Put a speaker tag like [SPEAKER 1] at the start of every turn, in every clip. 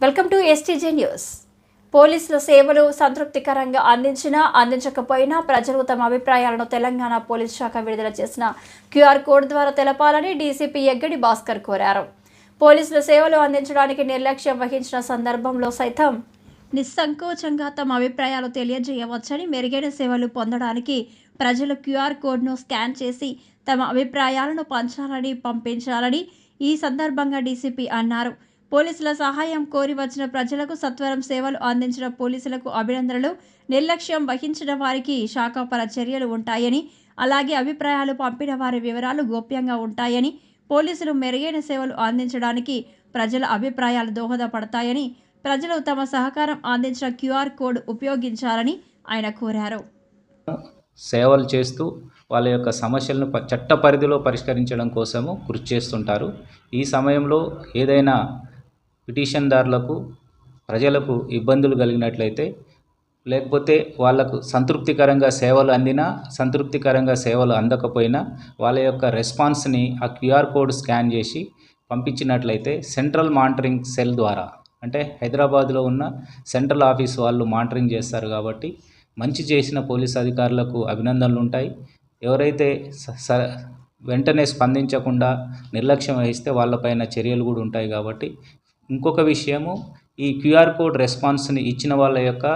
[SPEAKER 1] Welcome to STJ news పోలీసుల సేవలు సంతృప్తికరంగా అందించినా అందించకపోయినా ప్రజలు తమ అభిప్రాయాలను తెలంగాణ పోలీస్ శాఖ విడుదల చేసిన క్యూఆర్ కోడ్ ద్వారా తెలపాలని డీసీపీ ఎగ్గడి భాస్కర్ కోరారు. పోలీసుల సేవలు అందించడానికి నిర్లక్ష్యం వహించిన సందర్భంలో సైతం నిస్సంకోచంగా తమ అభిప్రాయాలు తెలియజేయవచ్చని మెరుగైన సేవలు పొందడానికి ప్రజలు క్యూఆర్ కోడ్ను స్కాన్ చేసి తమ అభిప్రాయాలను పంచాలని పంపించాలని ఈ సందర్భంగా డీసీపీ అన్నారు. పోలీసుల సహాయం కోరి వచ్చిన ప్రజలకు సత్వరం సేవలు అందించిన పోలీసులకు అభినందనలు. నిర్లక్ష్యం వహించిన వారికి శాఖాపర చర్యలు ఉంటాయని అలాగే అభిప్రాయాలు పంపిన వారి వివరాలు గోప్యంగా ఉంటాయని పోలీసులు మెరుగైన సేవలు అందించడానికి ప్రజల అభిప్రాయాలు దోహదపడతాయని ప్రజలు తమ సహకారం అందించిన క్యూఆర్ కోడ్ ఉపయోగించాలని ఆయన కోరారు.
[SPEAKER 2] సేవలు చేస్తూ వాళ్ళ యొక్క సమస్యలను చట్ట పరిధిలో పరిష్కరించడం కోసము కృషి చేస్తుంటారు. ఈ సమయంలో ఏదైనా పిటిషన్దారులకు ప్రజలకు ఇబ్బందులు కలిగినట్లయితే లేకపోతే వాళ్ళకు సంతృప్తికరంగా సేవలు అందినా సంతృప్తికరంగా సేవలు అందకపోయినా వాళ్ళ యొక్క రెస్పాన్స్ని ఆ క్యూఆర్ కోడ్ స్కాన్ చేసి పంపించినట్లయితే సెంట్రల్ మానిటరింగ్ సెల్ ద్వారా అంటే హైదరాబాద్లో ఉన్న సెంట్రల్ ఆఫీస్ వాళ్ళు మానిటరింగ్ చేస్తారు కాబట్టి మంచి చేసిన పోలీస్ అధికారులకు అభినందనలు ఉంటాయి. ఎవరైతే స- స- వెంటనే స్పందించకుండా నిర్లక్ష్యం వహిస్తే వాళ్ళపైన చర్యలు కూడా ఉంటాయి కాబట్టి ఇంకొక విషయము ఈ క్యూఆర్ కోడ్ రెస్పాన్స్ని ఇచ్చిన వాళ్ళ యొక్క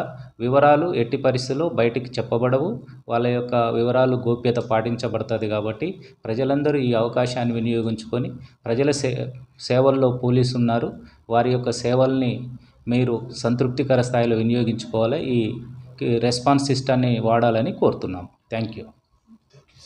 [SPEAKER 2] వివరాలు ఎట్టి పరిస్థితుల్లో బయటికి చెప్పబడవు. వాళ్ళ యొక్క వివరాలు గోప్యత పాటించబడుతుంది కాబట్టి ప్రజలందరూ ఈ అవకాశాన్ని వినియోగించుకొని ప్రజల సే సేవల్లో పోలీసు ఉన్నారు వారి యొక్క సేవల్ని మీరు సంతృప్తికర స్థాయిలో వినియోగించుకోవాలి. ఈ రెస్పాన్స్ సిస్టాన్ని వాడాలని కోరుతున్నాం థ్యాంక్ యూ.